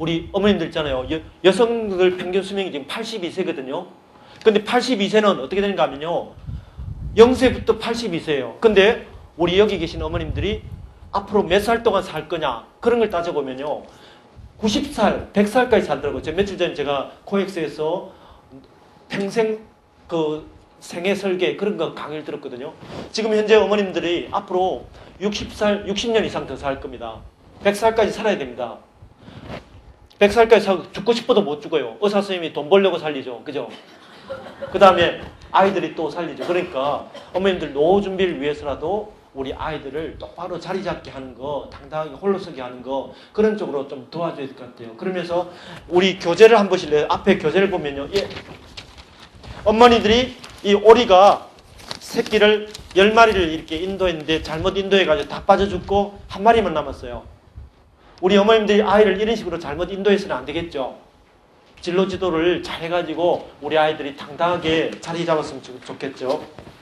우리 어머님들 있잖아요. 여, 여성들 평균 수명이 지금 82세거든요. 근데 82세는 어떻게 되는가 하면요. 0세부터 82세예요. 근데 우리 여기 계신 어머님들이 앞으로 몇 살 동안 살 거냐 그런 걸 따져보면요. 90살, 100살까지 살더라고요. 며칠 전에 제가 코엑스에서 평생 그 생애 설계 그런 거 강의를 들었거든요. 지금 현재 어머님들이 앞으로 60살, 60년 이상 더 살 겁니다. 100살까지 살아야 됩니다. 100살까지 살 죽고 싶어도 못 죽어요. 의사 선생님이 돈 벌려고 살리죠. 그죠? 그 다음에 아이들이 또 살리죠. 그러니까 어머님들 노후 준비를 위해서라도 우리 아이들을 똑바로 자리 잡게 하는 거, 당당하게 홀로 서게 하는 거 그런 쪽으로 좀 도와줘야 될 것 같아요. 그러면서 우리 교재를 한 보실래요? 앞에 교재를 보면요. 예. 어머니들이 이 오리가 새끼를 열 마리를 이렇게 인도했는데 잘못 인도해가지고 다 빠져 죽고 한 마리만 남았어요. 우리 어머님들이 아이를 이런 식으로 잘못 인도해서는 안 되겠죠. 진로 지도를 잘 해가지고 우리 아이들이 당당하게 자리 잡았으면 좋- 좋겠죠.